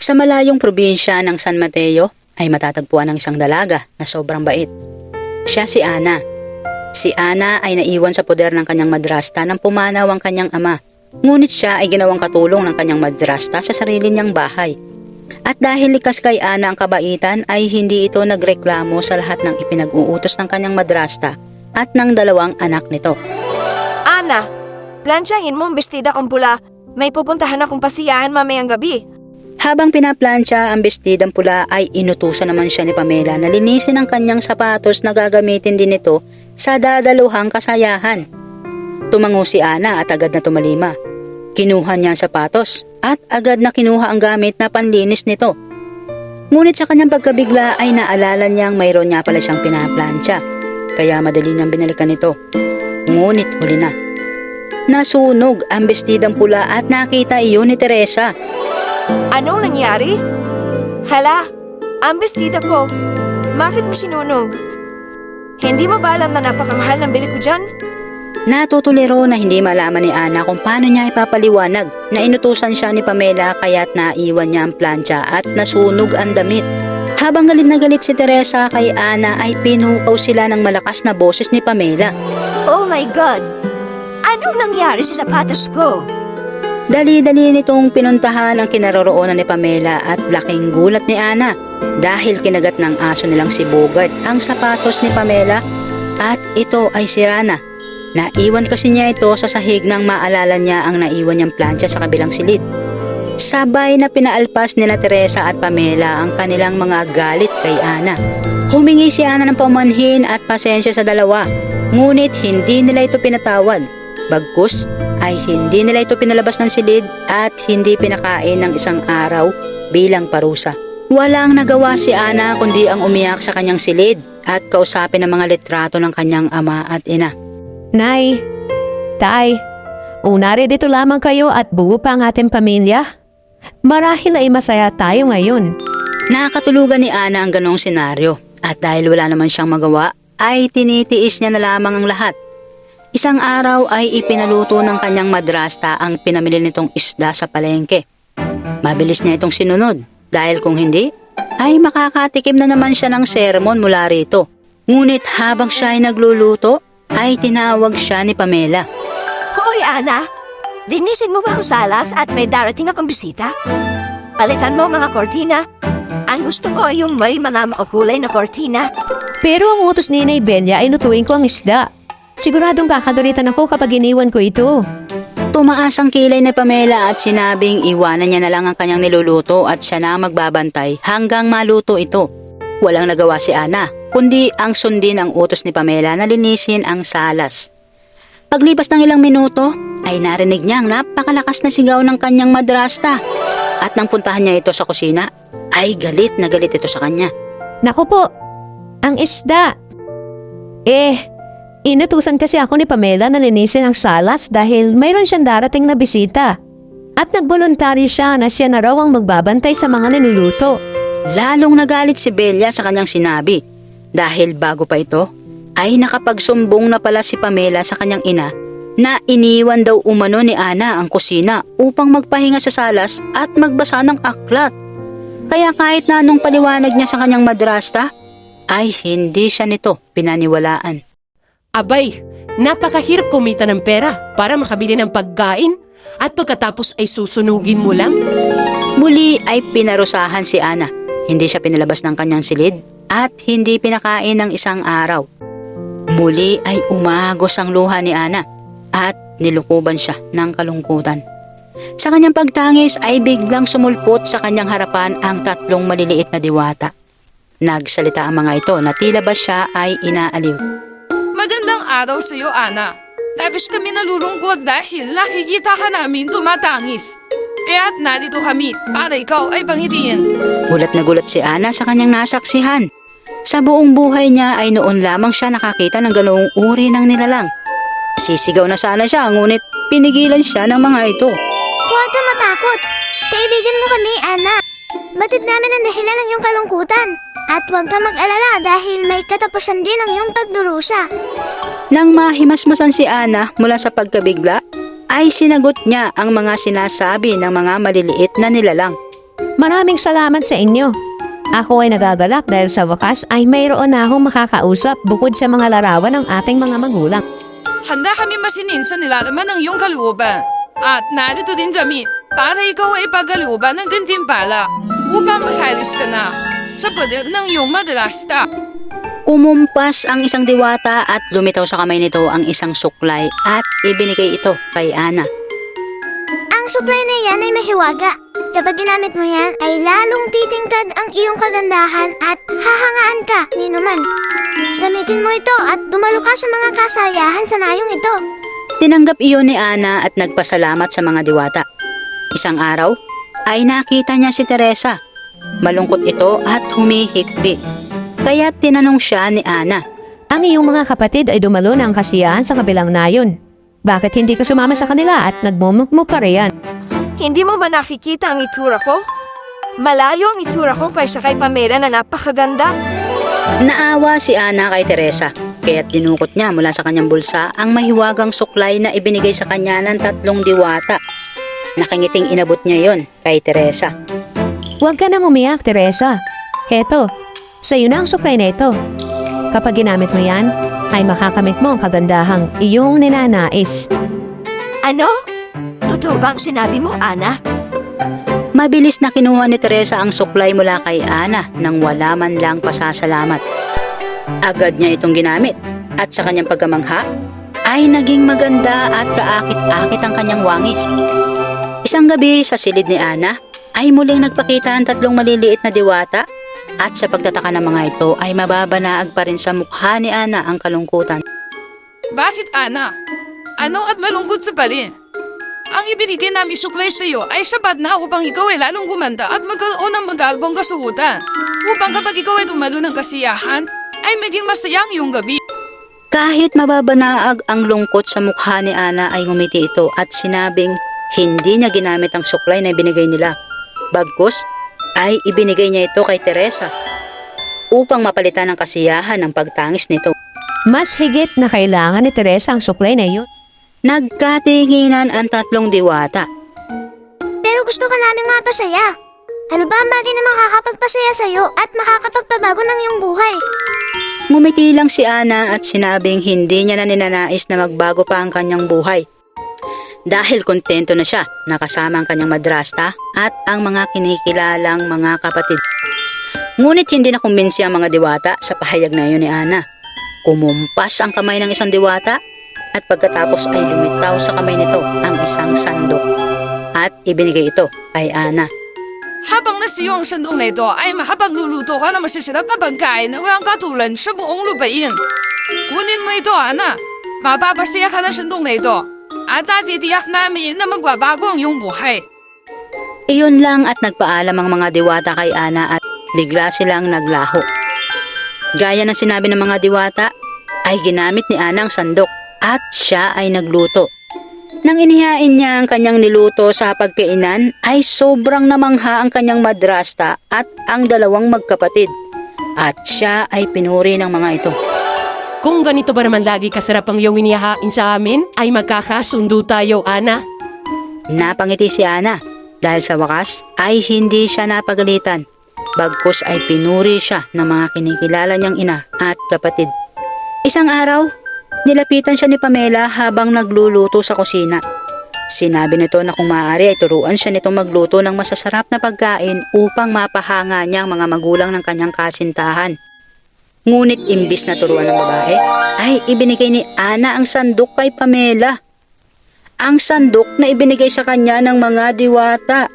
Sa malayong probinsya ng San Mateo ay matatagpuan ng isang dalaga na sobrang bait. Siya si Ana. Si Ana ay naiwan sa poder ng kanyang madrasta nang pumanaw ang kanyang ama. Ngunit siya ay ginawang katulong ng kanyang madrasta sa sarili niyang bahay. At dahil likas kay Ana ang kabaitan ay hindi ito nagreklamo sa lahat ng ipinag-uutos ng kanyang madrasta at ng dalawang anak nito. Ana, plansyahin mo ang bestida kong pula. May pupuntahan akong pasiyahan mamayang gabi. Habang pinaplansya ang bestidang pula ay inutusan naman siya ni Pamela na linisin ang kanyang sapatos na gagamitin din ito sa dadaluhang kasayahan. Tumango si Ana at agad na tumalima. Kinuha niya ang sapatos at agad na kinuha ang gamit na panlinis nito. Ngunit sa kanyang pagkabigla ay naalala niyang mayroon niya pala siyang pinaplansya. Kaya madali niyang binalikan ito. Ngunit huli na. Nasunog ang bestidang pula at nakita iyon ni Teresa. Anong nangyari? Hala, ang bestida ko. Bakit mo sinunog? Hindi mo ba alam na napakamahal ng bili ko dyan? Natutuliro na hindi malaman ni Ana kung paano niya ipapaliwanag na inutusan siya ni Pamela kaya't naiwan niya ang plancha at nasunog ang damit. Habang galit na galit si Teresa kay Ana ay pinukaw sila ng malakas na boses ni Pamela. Oh my God! Anong nangyari sa sapatos ko? Dali-dali nitong pinuntahan ang kinaroroonan ni Pamela at laking gulat ni Ana dahil kinagat ng aso nilang si Bogart ang sapatos ni Pamela at ito ay si Rana. Naiwan kasi niya ito sa sahig nang maalala niya ang naiwan niyang plancha sa kabilang silid. Sabay na pinaalpas nila Teresa at Pamela ang kanilang mga galit kay Ana. Humingi si Ana ng pamanhin at pasensya sa dalawa, ngunit hindi nila ito pinatawad. Bagkus ay hindi nila ito pinalabas ng silid at hindi pinakain ng isang araw bilang parusa. Walang nagawa si Ana kundi ang umiyak sa kanyang silid at kausapin ang mga litrato ng kanyang ama at ina. Nay, Tay, unari dito lamang kayo at buo pa ang ating pamilya. Marahil ay masaya tayo ngayon. Nakakatulugan ni Ana ang ganong senaryo at dahil wala naman siyang magawa ay tinitiis niya na lamang ang lahat. Isang araw ay ipinaluto ng kanyang madrasta ang pinamili nitong isda sa palengke. Mabilis niya itong sinunod dahil kung hindi ay makakatikim na naman siya ng sermon mula rito. Ngunit habang siya ay nagluluto ay tinawag siya ni Pamela. Hoy, Ana! Linisin mo ba ang salas at may darating akong bisita? Palitan mo mga kortina. Ang gusto ko ay yung may manamakulay na kortina. Pero ang utos ni Nay Belia ay lutuin ko ang isda. Siguradong kakagalitan ako kapag iniwan ko ito. Tumaas ang kilay ni Pamela at sinabing iwanan niya na lang ang kanyang niluluto at siya na magbabantay hanggang maluto ito. Walang nagawa si Ana, kundi ang sundin ang utos ni Pamela na linisin ang salas. Paglipas ng ilang minuto, ay narinig niya ang napakalakas na sigaw ng kanyang madrasta. At nang puntahan niya ito sa kusina, ay galit na galit ito sa kanya. Naku po, ang isda. Eh, inutusan kasi ako ni Pamela na linisin ang salas dahil mayroon siyang darating na bisita. At nagboluntaryo siya na siya na raw ang magbabantay sa mga niluluto. Lalong nagalit si Belia sa kanyang sinabi dahil bago pa ito ay nakapagsumbong na pala si Pamela sa kanyang ina na iniwan daw umano ni Ana ang kusina upang magpahinga sa salas at magbasa ng aklat. Kaya kahit na anong paliwanag niya sa kanyang madrasta ay hindi siya nito pinaniwalaan. Abay, napakahirap kumita ng pera para makabili ng pagkain at pagkatapos ay susunugin mo lang. Muli ay pinarusahan si Ana. Hindi siya pinalabas ng kanyang silid at hindi pinakain ng isang araw. Muli ay umagos ang luha ni Ana at nilukuban siya ng kalungkutan. Sa kanyang pagtangis ay biglang sumulpot sa kanyang harapan ang tatlong maliliit na diwata. Nagsalita ang mga ito na tila ba siya ay inaaliw. Magandang araw sa iyo, Ana. Labis kami nalulungkot dahil nakikita ka namin tumatangis. Kaya't narito kami para ikaw ay pangitiin. Gulat na gulat si Ana sa kanyang nasaksihan. Sa buong buhay niya ay noon lamang siya nakakita ng ganoong uri ng nilalang. Sisigaw na sana siya ngunit pinigilan siya ng mga ito. Huwag ka matakot. Kaibigan mo kami, Ana. Batid namin ang dahilan ng iyong kalungkutan. At huwag ka mag-alala dahil may katapusan din ang iyong pagdurusa. Nang mahimasmasan si Ana mula sa pagkabigla, ay sinagot niya ang mga sinasabi ng mga maliliit na nilalang. Maraming salamat sa inyo. Ako ay nagagalak dahil sa wakas ay mayroon na akong makakausap bukod sa mga larawan ng ating mga magulang. Handa kami masinin sa nilalaman ng iyong kalooban. At narito din kami para ikaw ay pagkalooban ng gantimpala upang makalis ka na sa poder ng iyong madrasta. Umumpas ang isang diwata at lumitaw sa kamay nito ang isang suklay at ibinigay ito kay Ana. Ang supply na yan ay mahiwaga. Kapag ginamit mo yan, ay lalong titingkad ang iyong kagandahan at hahangaan ka ni naman. Gamitin mo ito at dumalo ka sa mga kasayahan sa nayong ito. Tinanggap iyon ni Ana at nagpasalamat sa mga diwata. Isang araw ay nakita niya si Teresa. Malungkot ito at humihikbi. Kaya tinanong siya ni Ana. Ang iyong mga kapatid ay dumalo ng kasiyahan sa kabilang nayon. Bakit hindi ka sumama sa kanila at nagmumukmuk ka riyan? Hindi mo ba nakikita ang itsura ko? Malayo ang itsura ko kaysa kay Pamela na napakaganda. Naawa si Ana kay Teresa. Kaya't dinukot niya mula sa kanyang bulsa ang mahiwagang suklay na ibinigay sa kanya ng tatlong diwata. Nakangiting inabot niya yon kay Teresa. Huwag ka nang umiyak, Teresa. Heto, sa'yo na ang supply na ito. Kapag ginamit mo yan, ay makakamit mo ang kagandahang iyong ninanais. Ano? Totoo ba ang sinabi mo, Ana? Mabilis na kinuha ni Teresa ang suklay mula kay Ana nang wala man lang pasasalamat. Agad niya itong ginamit at sa kanyang pagkamangha ay naging maganda at kaakit-akit ang kanyang wangis. Isang gabi sa silid ni Ana ay muling nagpakita ang tatlong maliliit na diwata at sa pagtataka ng mga ito ay mababanaag pa rin sa mukha ni Ana ang kalungkutan. Bakit, Ana? Ano at malungkot sa pa rin? Ang ibinigay namin suklay sa iyo ay sapat na upang ikaw ay lalong gumanda at magkaroon ng magalbong kasuhutan. Upang kapag ikaw ay dumalo ng kasiyahan, ay maging masaya ang iyong gabi. Kahit mababanaag ang lungkot sa mukha ni Ana ay ngumiti ito at sinabing hindi niya ginamit ang suklay na ibinigay nila. Bagkus ay ibinigay niya ito kay Teresa upang mapalitan ng kasiyahan ng pagtangis nito. Mas higit na kailangan ni Teresa ang supply na iyon. Nagkatinginan ang tatlong diwata. Pero gusto ka namin mapasaya. Ano ba ang bagay na makakapagpasaya sa'yo at makakapagpabago ng iyong buhay? Ngumiti lang si Ana at sinabing hindi niya na ninanais na magbago pa ang kanyang buhay. Dahil kontento na siya nakasama ang kanyang madrasta at ang mga kinikilalang mga kapatid. Ngunit hindi na kumbinsi ang mga diwata sa pahayag na iyon ni Ana. Kumumpas ang kamay ng isang diwata at pagkatapos ay lumitaw sa kamay nito ang isang sandok at ibinigay ito kay Ana. Habang nasa iyo ang sandong na ito, ay makapagluluto ka ng masisarap na pagkain na walang katulad sa buong lupain. Kunin mo ito, Ana. Mapapasaya ka ng sandong na ito. At natitiyak namin na magbabago ang iyong buhay. Iyon lang at nagpaalam ang mga diwata kay Ana at bigla silang naglaho. Gaya ng sinabi ng mga diwata, ay ginamit ni Ana ang sandok at siya ay nagluto. Nang inihain niya ang kanyang niluto sa pagkainan ay sobrang namangha ang kanyang madrasta at ang dalawang magkapatid. At siya ay pinuri ng mga ito. Kung ganito ba naman lagi kasarap ang iyong inihahain sa amin, ay magkakasundo tayo, Ana. Napangiti si Ana dahil sa wakas ay hindi siya napagalitan. Bagkus ay pinuri siya ng mga kinikilala niyang ina at kapatid. Isang araw, nilapitan siya ni Pamela habang nagluluto sa kusina. Sinabi nito na kung maaari ay turuan siya nitong magluto ng masasarap na pagkain upang mapahanga niya ang mga magulang ng kanyang kasintahan. Ngunit imbis na turuan ng babae, ay ibinigay ni Ana ang sandok kay Pamela ang sandok na ibinigay sa kanya ng mga diwata.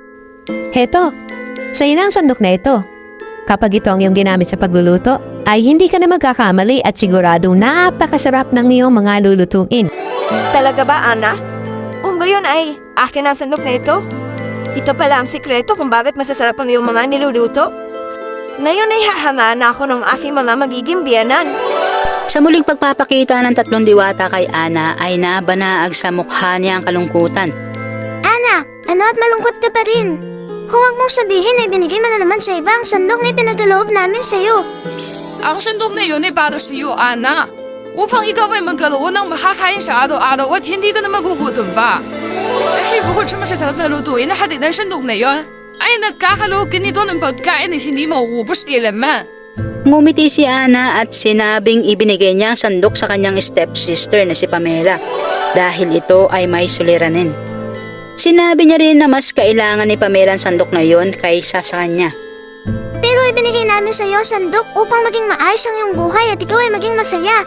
Heto, sa'yo na ang sandok na ito. Kapag ito ang iyong ginamit sa pagluluto, ay hindi ka na magkakamali at siguradong napakasarap ng iyong mga lulutuin. Talaga ba, Ana? Kung gayon ay akin ang sandok na ito? Ito pala ang sikreto kung bakit masasarap ang iyong mga niluluto? Ngayon ay hahangaan ako ng aking mga magiging biyanan. Sa muling pagpapakita ng tatlong diwata kay Ana ay nabanaag sa mukha niya ang kalungkutan. Ana, ano at malungkot ka pa rin? Kung wag mong sabihin ay binigay mo na naman sa iba ang sandok na ipinagkaloob namin sa'yo. Ang sandok na iyon ay para sa iyo, Ana. Upang ikaw ay magkaroon ng makakain sa araw-araw at hindi ka na magugutom pa. Dahil bukod sa masasarap na lutuin na hatid ng sandok na iyon, ay nagkakalugin nito ng pagkain na hindi mauubos kailanman. Ngumiti si Ana at sinabing ibinigay niya ang sandok sa kanyang stepsister na si Pamela dahil ito ay may suliranin. Sinabi niya rin na mas kailangan ni Pamela ang sandok na yon kaysa sa kanya. Pero ibinigay namin sa iyo sandok upang maging maayos ang iyong buhay at ikaw ay maging masaya.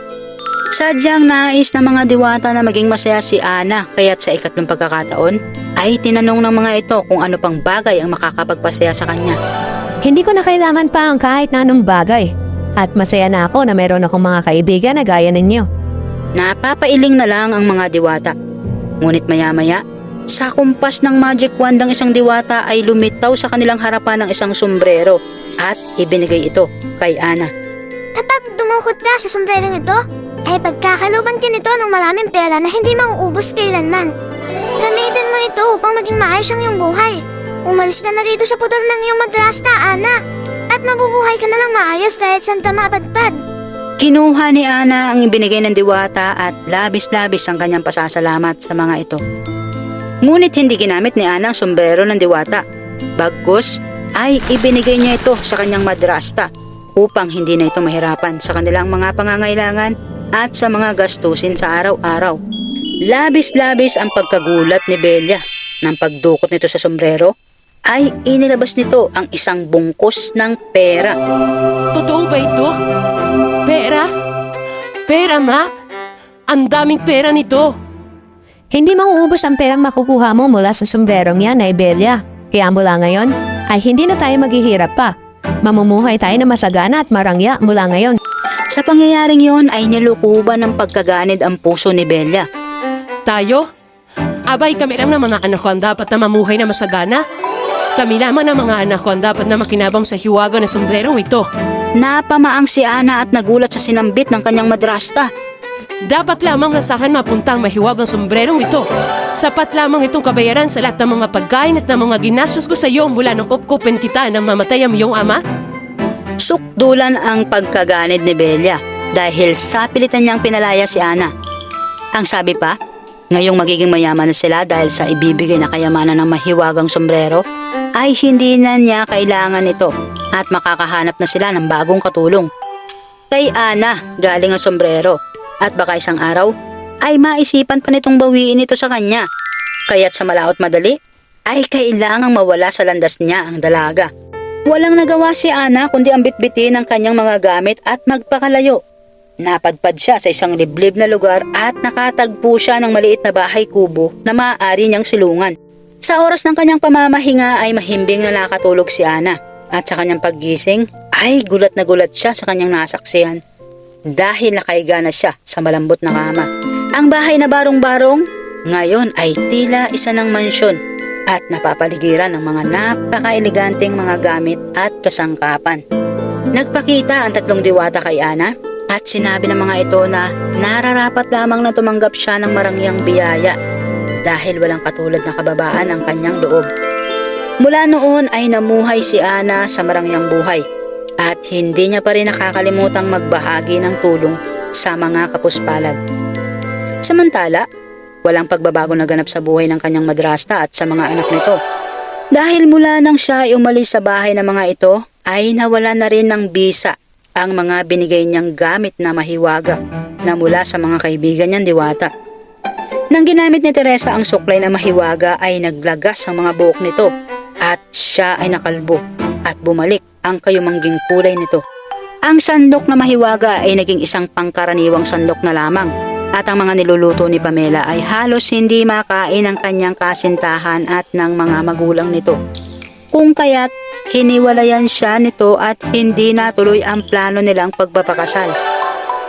Sadyang nais ng mga diwata na maging masaya si Ana kaya't sa ikatlong pagkakataon ay tinanong ng mga ito kung ano pang bagay ang makakapagpasaya sa kanya. Hindi ko na kailangan pa ang kahit na anong bagay. At masaya na ako na meron akong mga kaibigan na gaya ninyo. Napapailing na lang ang mga diwata. Ngunit maya-maya, sa kumpas ng magic wand ng isang diwata ay lumitaw sa kanilang harapan ng isang sombrero at ibinigay ito kay Ana. Kapag dumukot ka sa sombrerong ito, ay pagkakaluban ka nito ng maraming pera na hindi mauubos kailanman. Gamitin mo ito upang maging maayos ang iyong buhay. Umalis ka na rito sa pudor ng iyong madrasta, Ana. At mabubuhay ka na lang maayos kahit saan ka. Kinuha ni Ana ang ibinigay ng diwata at labis-labis ang kanyang pasasalamat sa mga ito. Ngunit hindi ginamit ni Ana ang sombrero ng diwata. Bagkus ay ibinigay niya ito sa kanyang madrasta upang hindi na ito mahirapan sa kanilang mga pangangailangan at sa mga gastusin sa araw-araw. Labis-labis ang pagkagulat ni Belia nang pagdukot nito sa sombrero ay inilabas nito ang isang bungkus ng pera. Totoo ba ito? Pera? Pera, ma? Ang daming pera nito. Hindi mauubos ang perang makukuha mo mula sa sombrerong yan, Ibelia. Kaya mula ngayon, ay hindi na tayo maghihirap pa. Mamumuhay tayo na masagana at marangya mula ngayon. Sa pangyayaring yon ay nilukuban ng pagkaganid ang puso ni Bella. Tayo? Abay, kami lang ng mga anak ko ang dapat na mamuhay na masagana. Kami lamang ng mga anak ko ang dapat na makinabang sa hiwaga na sombrerong ito. Napamaang si Ana at nagulat sa sinambit ng kanyang madrasta. Dapat lamang na sa akin mapuntang mahiwagang sombrerong ito. Sapat lamang itong kabayaran sa lahat ng mga pagkain at ng mga ginastos ko sa iyo mula nung kupkupin kita nang mamatay ang iyong ama. Sukdulan ang pagkaganid ni Bella dahil sa pilitan niyang pinalaya si Ana. Ang sabi pa, ngayong magiging mayaman na sila dahil sa ibibigay na kayamanan ng mahiwagang sombrero, ay hindi na niya kailangan ito at makakahanap na sila ng bagong katulong. Kay Ana, galing ang sombrero at baka isang araw ay maisipan pa nitong bawiin ito sa kanya. Kaya't sa malaot madali, ay kailangang mawala sa landas niya ang dalaga. Walang nagawa si Ana kundi ang bitbitin ng kanyang mga gamit at magpakalayo. Napadpad siya sa isang liblib na lugar at nakatagpo siya ng maliit na bahay kubo na maaari niyang silungan. Sa oras ng kanyang pamamahinga ay mahimbing na nakatulog si Ana at sa kanyang paggising ay gulat na gulat siya sa kanyang nasaksihan dahil nakaiga na siya sa malambot na kama. Ang bahay na barong-barong ngayon ay tila isa ng mansyon at napapaligiran ng mga napaka-eleganteng mga gamit at kasangkapan. Nagpakita ang tatlong diwata kay Ana at sinabi ng mga ito na nararapat lamang na tumanggap siya ng marangyang biyaya dahil walang katulad na kababaan ang kanyang loob. Mula noon ay namuhay si Ana sa marangyang buhay at hindi niya pa rin nakakalimutang magbahagi ng tulong sa mga kapuspalad. Samantala, walang pagbabago na ganap sa buhay ng kanyang madrasta at sa mga anak nito. Dahil mula nang siya ay umalis sa bahay ng mga ito, ay nawala na rin ng bisa ang mga binigay niyang gamit na mahiwaga na mula sa mga kaibigan niyang diwata. Nang ginamit ni Teresa ang suklay na mahiwaga ay naglagas ang mga buhok nito at siya ay nakalbo at bumalik ang kayumangging kulay nito. Ang sandok na mahiwaga ay naging isang pangkaraniwang sandok na lamang at ang mga niluluto ni Pamela ay halos hindi makain ng kanyang kasintahan at ng mga magulang nito. Kung kaya't hiniwalayan siya nito at hindi natuloy ang plano nilang pagpapakasal.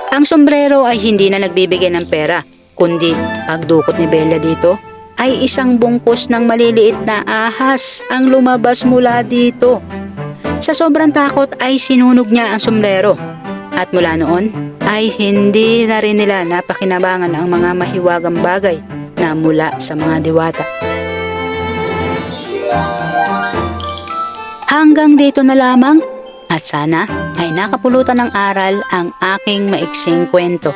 Ang sombrero ay hindi na nagbibigay ng pera, kundi pagdukot ni Bella dito ay isang bungkus ng maliliit na ahas ang lumabas mula dito. Sa sobrang takot ay sinunog niya ang sombrero. At mula noon ay hindi na rin nila napakinabangan ang mga mahiwagang bagay na mula sa mga diwata. Hanggang dito na lamang at sana ay nakapulutan ng aral ang aking maiksing kwento.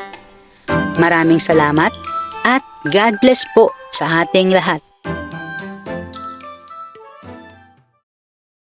Maraming salamat at God bless po sa ating lahat.